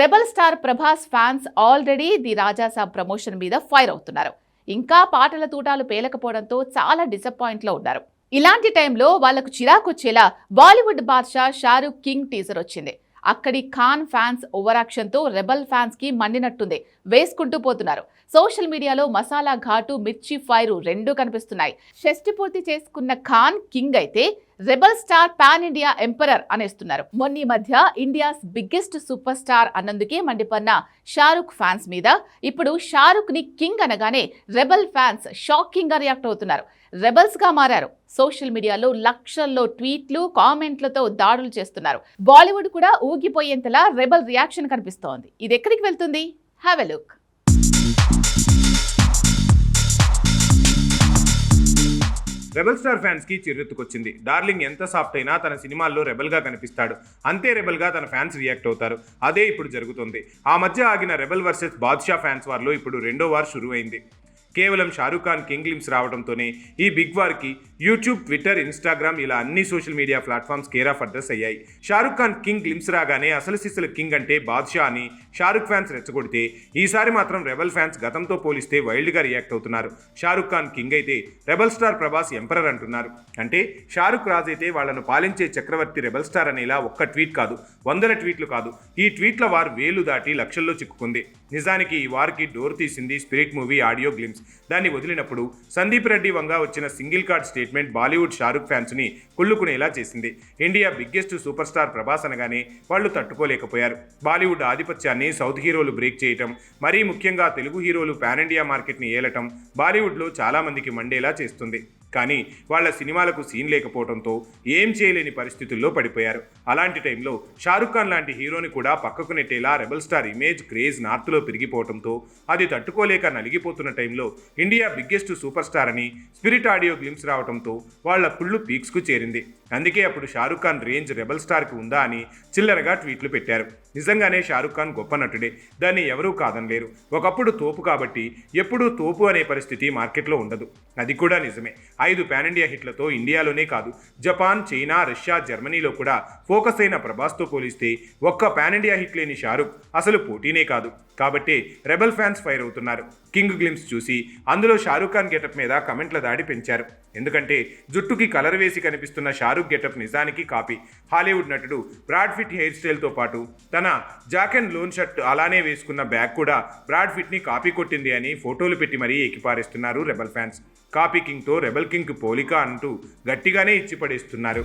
Rebel star Prabhas fans already the Rajasaab promotion మీద fire అవుతున్నారు. ఇంకా పాటల తూటాలు పేలకపోవడంతో చాలా డిసప్పాయింట్లో ఉన్నారు. ఇలాంటి టైంలో వాళ్ళకు చిరాకొచ్చేలా Bollywood Badshah Shahrukh king teaser వచ్చింది. అక్కడి ఖాన్ ఫ్యాన్స్ ఓవరాక్షన్తో రెబల్ ఫ్యాన్స్కి మండినట్టుంది వేసుకుంటూ పోతున్నారు. సోషల్ మీడియాలో మసాలా ఘాటు మిర్చి ఫైరు రెండూ కనిపిస్తున్నాయి. షష్టి పూర్తి చేసుకున్న ఖాన్ కింగ్ అయితే rebel star pan India emperor అనేస్తున్నారు. మొన్న మధ్య ఇండియాస్ బిగ్గెస్ట్ సూపర్ స్టార్ అన్నందుకే మండిపన్న షారుఖ్ ఫ్యాన్స్ మీద ఇప్పుడు షారుఖ్ని కింగ్ అనగానే రెబల్ ఫ్యాన్స్ షాకింగ్గా రియాక్ట్ అవుతున్నారు. రెబల్స్గా మారారు. సోషల్ మీడియాలో లక్షల్లో ట్వీట్లు కామెంట్లతో దాడులు చేస్తున్నారు. బాలీవుడ్ కూడా ఊగిపోయేంతలా రెబల్ రియాక్షన్ కనిపిస్తోంది. ఇది ఎక్కడికి వెళ్తుంది? Have a look rebel star ఫ్యాన్స్కి చిర్రెత్తుకొచ్చింది. డార్లింగ్ ఎంత సాఫ్ట్ అయినా తన సినిమాల్లో రెబల్గా కనిపిస్తాడు. అంతే రెబల్గా తన ఫ్యాన్స్ రియాక్ట్ అవుతారు. అదే ఇప్పుడు జరుగుతుంది. ఆ మధ్య ఆగిన రెబల్ వర్సెస్ బాద్షా ఫ్యాన్స్ వార్లో ఇప్పుడు రెండో వార్ షురువైంది. కేవలం షారూఖ్ ఖాన్ కింగ్ లిమ్స్ రావడంతోనే ఈ బిగ్ వార్కి యూట్యూబ్ ట్విట్టర్ ఇన్స్టాగ్రామ్ ఇలా అన్ని social media platforms care of address అయ్యాయి. షారుఖ్ ఖాన్ కింగ్ లిమ్స్ రాగానే అసలు సిసలు కింగ్ అంటే బాద్షా అని షారుఖ్ ఫ్యాన్స్ రెచ్చగొడితే ఈసారి మాత్రం రెబల్ ఫ్యాన్స్ గతంతో పోలిస్తే వైల్డ్గా రియాక్ట్ అవుతున్నారు. షారుఖ్ ఖాన్ కింగ్ అయితే రెబల్ స్టార్ ప్రభాస్ ఎంపరర్ అంటున్నారు. అంటే షారుఖ్ రాజ్ అయితే వాళ్ళను పాలించే చక్రవర్తి రెబల్ స్టార్ అనేలా ఒక్క ట్వీట్ కాదు వందల ట్వీట్లు కాదు. ఈ ట్వీట్ల వార్ వేలు దాటి లక్షల్లో చిక్కుకుంది. నిజానికి ఈ వార్కి డోర్ తీసింది స్పిరిట్ మూవీ ఆడియో గ్లిమ్స్ దాన్ని వదిలినప్పుడు సందీప్ రెడ్డి వంగా వచ్చిన single card state statement Bollywood Shahrukh ఫ్యాన్స్ని కుళ్ళుకునేలా చేసింది. India biggest super star Prabhas అనగానే వాళ్ళు తట్టుకోలేకపోయారు. బాలీవుడ్ ఆధిపత్యాన్ని సౌత్ హీరోలు బ్రేక్ చేయటం మరీ ముఖ్యంగా తెలుగు హీరోలు పాన్ ఇండియా మార్కెట్ని ఏలటం బాలీవుడ్లో చాలామందికి మండేలా చేస్తుంది. కానీ వాళ్ళ సినిమాలకు సీన్ లేకపోవడంతో ఏం చేయలేని పరిస్థితుల్లో పడిపోయారు. అలాంటి టైంలో షారుఖ్ ఖాన్ లాంటి హీరోని కూడా పక్కకు నెట్టేలా రెబల్ స్టార్ ఇమేజ్ క్రేజ్ నార్త్లో పెరిగిపోవడంతో అది తట్టుకోలేక నలిగిపోతున్న టైంలో ఇండియా బిగ్గెస్ట్ సూపర్ స్టార్ అని స్పిరిట్ ఆడియో గ్లిమ్స్ రావడంతో వాళ్ళ కుళ్ళు పీక్స్కు చేరింది. అందుకే అప్పుడు షారుఖ్ ఖాన్ రేంజ్ రెబల్ స్టార్కి ఉందా అని చిల్లరగా ట్వీట్లు పెట్టారు. నిజంగానే షారుఖ్ ఖాన్ గొప్ప నటుడే. దాన్ని ఎవరూ కాదనలేరు. ఒకప్పుడు తోపు కాబట్టి ఎప్పుడూ తోపు అనే పరిస్థితి మార్కెట్లో ఉండదు. అది కూడా నిజమే. ఐదు పాన్ ఇండియా హిట్లతో ఇండియాలోనే కాదు జపాన్ చైనా రష్యా జర్మనీలో కూడా ఫోకస్ అయిన ప్రభాస్తో పోలిస్తే ఒక్క పాన్ ఇండియా హిట్ లేని షారుఖ్ అసలు పోటీనే కాదు. కాబట్టి రెబల్ ఫ్యాన్స్ ఫైర్ అవుతున్నారు. కింగ్ గ్లిమ్స్ చూసి అందులో షారూఖ్ ఖాన్ గెటప్ మీద కమెంట్ల దాడి పెంచారు. ఎందుకంటే జుట్టుకి కలర్ వేసి కనిపిస్తున్న షారూఖ్ గెటప్ నిజానికి కాపీ. హాలీవుడ్ నటుడు బ్రాడ్ ఫిట్ హెయిర్ స్టైల్తో పాటు తన జాక్ అండ్ లోన్ షర్ట్ అలానే వేసుకున్న బ్యాగ్ కూడా బ్రాడ్ ఫిట్ని కాపీ కొట్టింది అని ఫోటోలు పెట్టి మరీ ఎక్కిపారేస్తున్నారు రెబల్ ఫ్యాన్స్. కాపీ కింగ్తో రెబల్ కింగ్ పోలిక అంటూ గట్టిగానే ఇచ్చి పడేస్తున్నారు